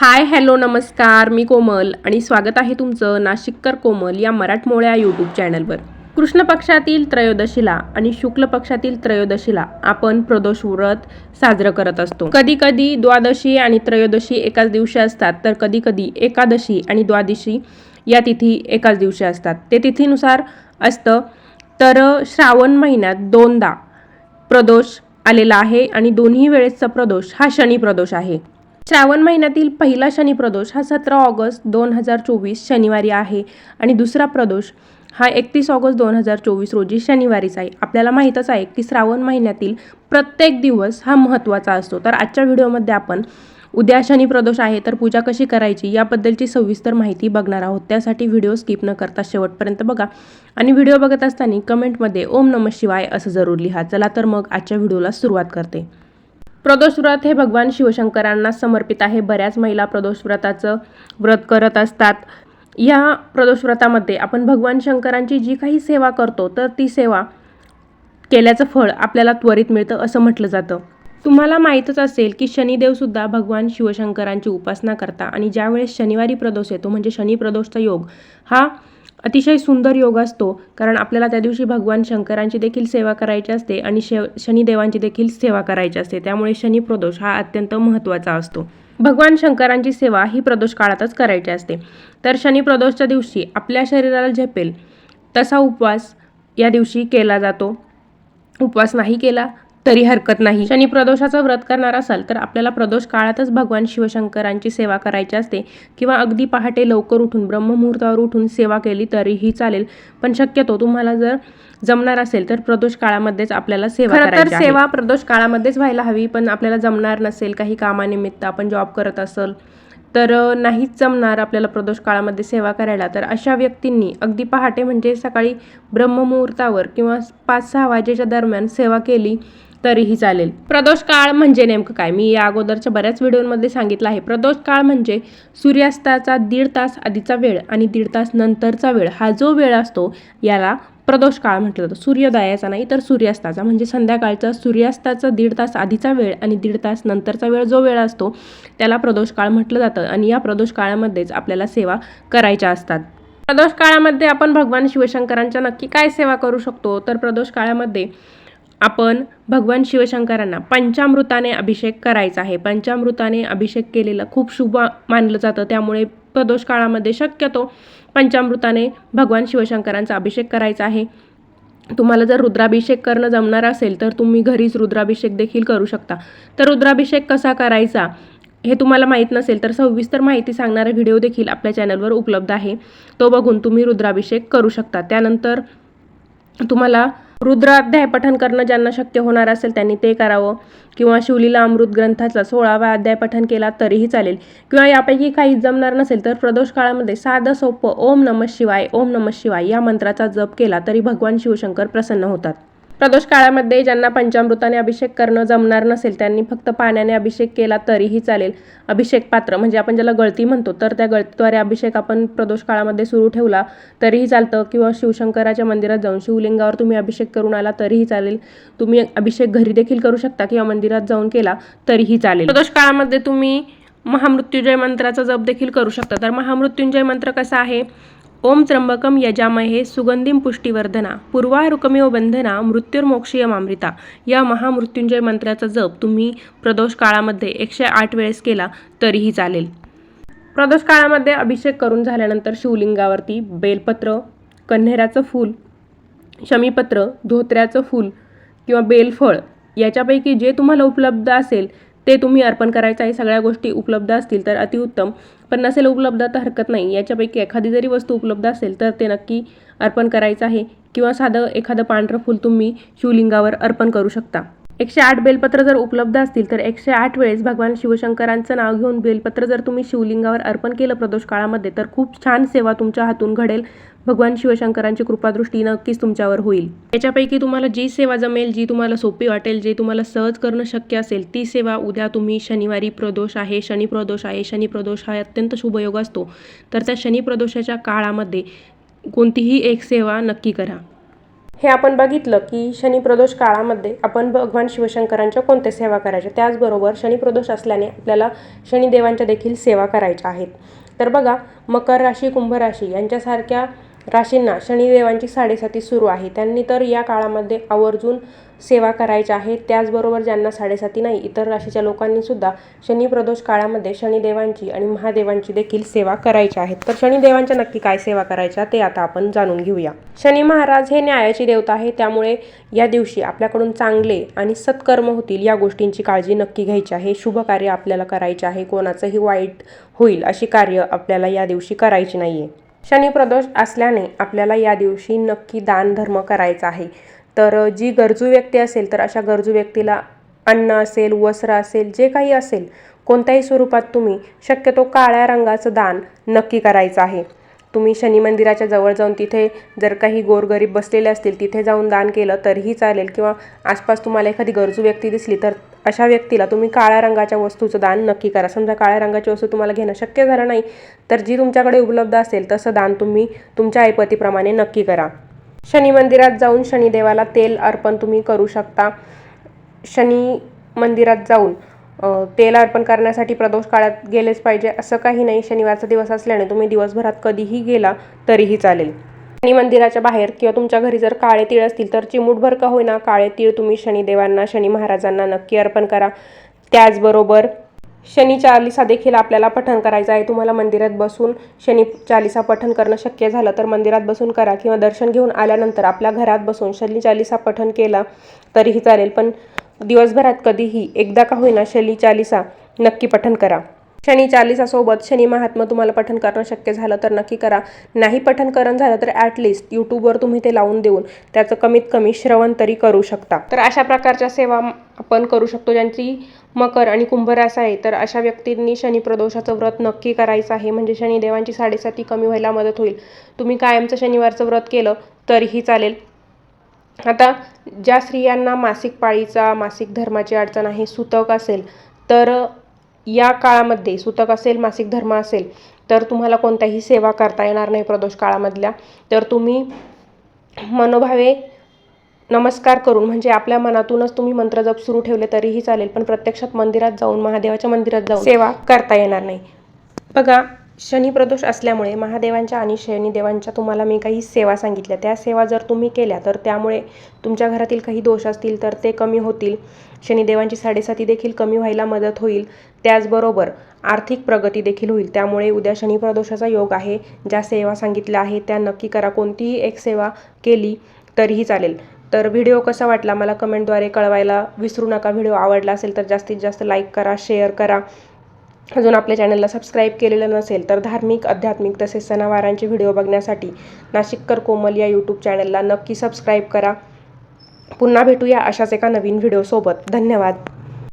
Hi hello नमस्कार. मी कोमल आणि स्वागत आहे तुमचं नाशिककर कोमल या मराठमोळ्या यूट्यूब चॅनलवर. कृष्ण पक्षातील त्रयोदशीला आणि शुक्ल पक्षातील त्रयोदशीला आपण प्रदोष व्रत साजरं करत असतो. कधी कधी द्वादशी आणि त्रयोदशी एकाच दिवशी असतात तर कधी कधी एकादशी आणि द्वादशी या तिथी एकाच दिवशी असतात. ते तिथीनुसार असतं. तर श्रावण महिन्यात दोनदा प्रदोष आलेला आहे आणि दोन्ही वेळेसचा प्रदोष हा शनी प्रदोष आहे. श्रावण महिन्यातील पहिला शनी प्रदोष हा सतरा ऑगस्ट दोन हजार चोवीस शनिवारी आहे आणि दुसरा प्रदोष हा एकतीस ऑगस्ट दोन हजार चोवीस रोजी शनिवारीच आहे. आपल्याला माहीतच आहे की श्रावण महिन्यातील प्रत्येक दिवस हा महत्त्वाचा असतो. तर आजच्या व्हिडिओमध्ये आपण उद्या शनी प्रदोष आहे तर पूजा कशी करायची याबद्दलची सविस्तर माहिती बघणार आहोत. त्यासाठी व्हिडिओ स्किप न करता शेवटपर्यंत बघा आणि व्हिडिओ बघत असताना कमेंटमध्ये ओम नमः शिवाय असं जरूर लिहा. चला तर मग आजच्या व्हिडिओला सुरुवात करते. प्रदोष व्रत हे भगवान शिवशंकरांना समर्पित आहे. बऱ्याच महिला प्रदोष व्रताचं व्रत करत असतात. या प्रदोष व्रतामध्ये आपण भगवान शंकरांची जी काही सेवा करतो तर ती सेवा केल्याचं फळ आपल्याला त्वरित मिळतं असं म्हटलं जातं. तुम्हाला माहीतच असेल की शनिदेवसुद्धा भगवान शिवशंकरांची उपासना करता आणि ज्यावेळेस शनिवारी प्रदोष येतो म्हणजे शनी प्रदोषचा योग हा अतिशय सुंदर योग असतो कारण आपल्याला त्या दिवशी भगवान शंकरांची देखील सेवा करायची असते आणि शे शनिदेवांची देखील सेवा करायची असते. त्यामुळे शनी प्रदोष हा अत्यंत महत्त्वाचा असतो. भगवान शंकरांची सेवा ही प्रदोष काळातच करायची असते. तर शनी प्रदोषच्या दिवशी आपल्या शरीराला झेपेल तसा उपवास या दिवशी केला जातो. उपवास नाही केला तरी हरकत नाही. शनी प्रदोषाचं व्रत करणार असाल तर आपल्याला प्रदोष काळातच भगवान शिवशंकरांची सेवा करायची असते किंवा अगदी पहाटे लवकर उठून ब्रह्ममुहूर्तावर उठून सेवा केली तरीही चालेल. पण शक्यतो तुम्हाला जर जमणार असेल तर प्रदोष काळामध्येच आपल्याला सेवा आहे. सेवा प्रदोष काळामध्येच व्हायला हवी पण आपल्याला जमणार नसेल काही कामानिमित्त आपण जॉब करत असेल तर नाहीच जमणार आपल्याला प्रदोष काळामध्ये सेवा करायला. तर अशा व्यक्तींनी अगदी पहाटे म्हणजे सकाळी ब्रह्ममुहूर्तावर किंवा पाच सहा वाजेच्या दरम्यान सेवा केली तरीही चालेल. प्रदोष काळ म्हणजे नेमकं काय? मी या अगोदरच्या बऱ्याच व्हिडिओमध्ये सांगितलं आहे. प्रदोष काळ म्हणजे सूर्यास्ताचा दीड तास आधीचा वेळ आणि दीड तास नंतरचा वेळ. हा जो वेळ असतो याला प्रदोष काळ म्हटलं जातं. सूर्योदयाचा नाही तर सूर्यास्ताचा. म्हणजे संध्याकाळचा सूर्यास्ताचा दीड तास आधीचा वेळ आणि दीड तास नंतरचा वेळ जो वेळ असतो त्याला प्रदोष काळ म्हटलं जातं आणि या प्रदोष काळामध्येच आपल्याला सेवा करायच्या असतात. प्रदोष काळामध्ये आपण भगवान शिवशंकरांच्या नक्की काय सेवा करू शकतो? तर प्रदोष काळामध्ये आपण भगवान शिवशंकरांना पंचामृताने अभिषेक करायचा आहे. पंचामृताने अभिषेक केलेलं खूप शुभ मानलं जातं. त्यामुळे प्रदोष काळामध्ये शक्यतो पंचामृताने भगवान शिवशंकरांचा अभिषेक करायचा आहे. तुम्हाला जर रुद्राभिषेक करणं जमणार असेल तर तुम्ही घरीच रुद्राभिषेक देखील करू शकता. तर रुद्राभिषेक कसा करायचा हे तुम्हाला माहीत नसेल तर सविस्तर माहिती सांगणारा व्हिडिओ देखील आपल्या चॅनलवर उपलब्ध आहे. तो बघून तुम्ही रुद्राभिषेक करू शकता. त्यानंतर तुम्हाला रुद्राध्याय पठण करणं ज्यांना शक्य होणार असेल त्यांनी ते करावं. किंवा शिवलीला अमृत ग्रंथाचा सोळावा अध्याय पठण केला तरीही चालेल. किंवा यापैकी काही जमणार नसेल तर प्रदोष काळामध्ये साधं सोपं ओम नमः शिवाय ओम नमः शिवाय या मंत्राचा जप केला तरी भगवान शिवशंकर प्रसन्न होतात. प्रदोष काळामध्ये ज्यांना पंचामृताने अभिषेक करणं जमणार नसेल त्यांनी फक्त पाण्याने अभिषेक केला तरीही चालेल. अभिषेक पात्र म्हणजे आपण ज्याला गळती म्हणतो तर त्या गळतीद्वारे अभिषेक आपण प्रदोष काळामध्ये सुरू ठेवला तरीही चालतं. किंवा शिवशंकराच्या मंदिरात जाऊन शिवलिंगावर तुम्ही अभिषेक करून आला तरीही चालेल. तुम्ही अभिषेक घरी देखील करू शकता किंवा मंदिरात जाऊन केला तरीही चालेल. प्रदोष काळामध्ये तुम्ही महामृत्युंजय मंत्राचा जप देखील करू शकता. तर महामृत्युंजय मंत्र कसा आहे? ओम त्र्यंबकम यजामहे सुगंधिम पुष्टीवर्धना पूर्वारुकमिव बंधना मृत्युर्मोक्षीयमामृता या महामृत्युंजय मंत्राचा जप तुम्ही प्रदोष काळामध्ये एकशे आठ वेळेस केला तरीही चालेल. प्रदोष काळामध्ये अभिषेक करून झाल्यानंतर शिवलिंगावरती बेलपत्र कन्हेराचं फूल शमीपत्र धोत्र्याचं फूल किंवा बेलफळ याच्यापैकी जे तुम्हाला उपलब्ध असेल ते तुम्ही अर्पण करायचं आहे सगळ्या गोष्टी उपलब्ध असतील तर अतिउत्तम. पण नसेल उपलब्ध तर हरकत नाही. याच्यापैकी एखादी जरी वस्तू उपलब्ध असेल तर ते नक्की अर्पण करायचं आहे किंवा साधं एखादं पांढरं फूल तुम्ही शिवलिंगावर अर्पण करू शकता. एकशे आठ बेलपत्र जर उपलब्ध असतील तर एकशे आठ वेळेस भगवान शिवशंकरांचं नाव घेऊन बेलपत्र जर तुम्ही शिवलिंगावर अर्पण केलं प्रदोष काळामध्ये तर खूप छान सेवा तुमच्या हातून घडेल. भगवान शिवशंकरांची कृपादृष्टी नक्कीच तुमच्यावर होईल. याच्यापैकी तुम्हाला जी सेवा जमेल जी तुम्हाला सोपी वाटेल जे तुम्हाला सहज करणं शक्य असेल ती सेवा उद्या तुम्ही शनिवारी प्रदोष आहे शनी प्रदोष आहे शनी प्रदोष हा अत्यंत शुभयोग असतो. तर त्या शनी प्रदोषाच्या काळामध्ये कोणतीही एक सेवा नक्की करा. हे आपण बघितलं की शनिप्रदोष काळामध्ये आपण भगवान शिवशंकरांच्या कोणत्या सेवा करायच्या? त्याचबरोबर शनिप्रदोष असल्याने आपल्याला शनिदेवांच्या देखील सेवा करायच्या आहेत. तर बघा मकर राशी कुंभ राशी यांच्यासारख्या राशींना शनिदेवांची साडेसाती सुरू आहे. त्यांनी तर या काळामध्ये आवर्जून सेवा करायच्या आहे त्याचबरोबर ज्यांना साडेसाती नाही इतर राशीच्या लोकांनी सुद्धा शनिप्रदोष काळामध्ये शनिदेवांची आणि महादेवांची देखील सेवा करायची आहेत. तर शनिदेवांच्या नक्की काय सेवा करायच्या ते आता आपण जाणून घेऊया. शनी महाराज हे न्यायाची देवता आहे त्यामुळे या दिवशी आपल्याकडून चांगले आणि सत्कर्म होतील या गोष्टींची काळजी नक्की घ्यायची आहे. शुभ कार्य आपल्याला करायचे आहे. कोणाचंही वाईट होईल अशी कार्य आपल्याला या दिवशी करायची नाही आहे शनिप्रदोष असल्याने आपल्याला या दिवशी नक्की दान धर्म करायचा आहे. तर जी गरजू व्यक्ती असेल तर अशा गरजू व्यक्तीला अन्न असेल वस्त्र असेल जे काही असेल कोणत्याही स्वरूपात तुम्ही शक्यतो काळ्या रंगाचं दान नक्की करायचं आहे. तुम्ही शनी मंदिराच्या जवळ जाऊन तिथे जर काही गोरगरीब बसलेले असतील तिथे जाऊन दान केलं तरीही चालेल. किंवा आसपास तुम्हाला एखादी गरजू व्यक्ती दिसली तर अशा व्यक्तीला तुम्ही काळ्या रंगाच्या वस्तूचं दान नक्की करा. समजा काळ्या रंगाची वस्तू तुम्हाला घेणं शक्य झालं नाही तर जी तुमच्याकडे उपलब्ध असेल तसं दान तुम्ही तुमच्या ऐपतीप्रमाणे नक्की करा. शनी मंदिरात जाऊन शनिदेवाला तेल अर्पण तुम्ही करू शकता. शनी मंदिरात जाऊन तेल अर्पण करण्यासाठी प्रदोष काळात गेलेच पाहिजे असं काही नाही. शनिवारचा दिवस असल्याने तुम्ही दिवसभरात कधीही गेला तरीही चालेल. आणि मंदिराच्या बाहेर किंवा तुमच्या घरी जर काळे तीळ असतील तर चिमूटभर का होईना काळे तीळ तुम्ही शनिदेवांना शनी महाराजांना नक्की अर्पण करा. त्याचबरोबर शनी चालिसा देखील आपल्याला पठण करायचं आहे. तुम्हाला मंदिरात बसून शनी चालिसा पठण करणं शक्य झालं तर मंदिरात बसून करा किंवा दर्शन घेऊन आल्यानंतर आपल्या घरात बसून शनी चालिसा पठण केला तरीही चालेल. पण दिवसभरात कधीही एकदा का होईना शनी चालिसा नक्की पठण करा. शनी चालिसासोबत शनी महात्मा तुम्हाला पठन करणं शक्य झालं तर नक्की करा. नाही पठनकरण झालं तर ॲटलिस्ट यूट्यूबवर तुम्ही ते लावून देऊन त्याचं कमीत कमी श्रवण तरी करू शकता. तर अशा प्रकारच्या सेवा आपण करू शकतो ज्यांची मकर आणि कुंभरास आहे. तर अशा व्यक्तींनी शनी प्रदोषाचं व्रत नक्की करायचं आहे. म्हणजे शनिदेवांची साडेसाती कमी व्हायला मदत होईल. तुम्ही कायमचं शनिवारचं व्रत केलं तरीही चालेल. आता ज्या स्त्रियांना मासिक पाळीचा मासिक धर्माची अडचण आहे सुतक असेल तर या काळामध्ये सुतक असेल मासिक धर्म असेल तर तुम्हाला कोणत्याही सेवा करता येणार नाही प्रदोष काळामधल्या. तर तुम्ही मनोभावे नमस्कार करून म्हणजे आपल्या मनातूनच तुम्ही मंत्रजप सुरू ठेवले तरीही चालेल पण प्रत्यक्षात मंदिरात जाऊन महादेवाच्या मंदिरात जाऊन सेवा करता येणार नाही. बघा शनी प्रदोष असल्यामुळे महादेवांच्या आणि शनिदेवांच्या तुम्हाला मी काही सेवा सांगितल्या. त्या सेवा जर तुम्ही केल्या तर त्यामुळे तुमच्या घरातील काही दोष असतील तर ते कमी होतील. शनिदेवांची साडेसाती देखील कमी व्हायला मदत होईल. त्याचबरोबर आर्थिक प्रगती देखील होईल. त्यामुळे उद्या शनी प्रदोषाचा योग आहे. ज्या सेवा सांगितल्या आहेत त्या नक्की करा. कोणतीही एक सेवा केली तरीही चालेल. तर व्हिडिओ कसा वाटला मला कमेंटद्वारे कळवायला विसरू नका. व्हिडिओ आवडला असेल तर जास्तीत जास्त लाईक करा शेअर करा. अजून आपल्या चॅनलला सबस्क्राईब केलेलं नसेल तर धार्मिक आध्यात्मिक तसेच सणावारांचे व्हिडिओ बघण्यासाठी नाशिककर कोमल या यूट्यूब चॅनलला नक्की सबस्क्राईब करा. पुन्हा भेटूया अशाच एका नवीन व्हिडिओसोबत धन्यवाद.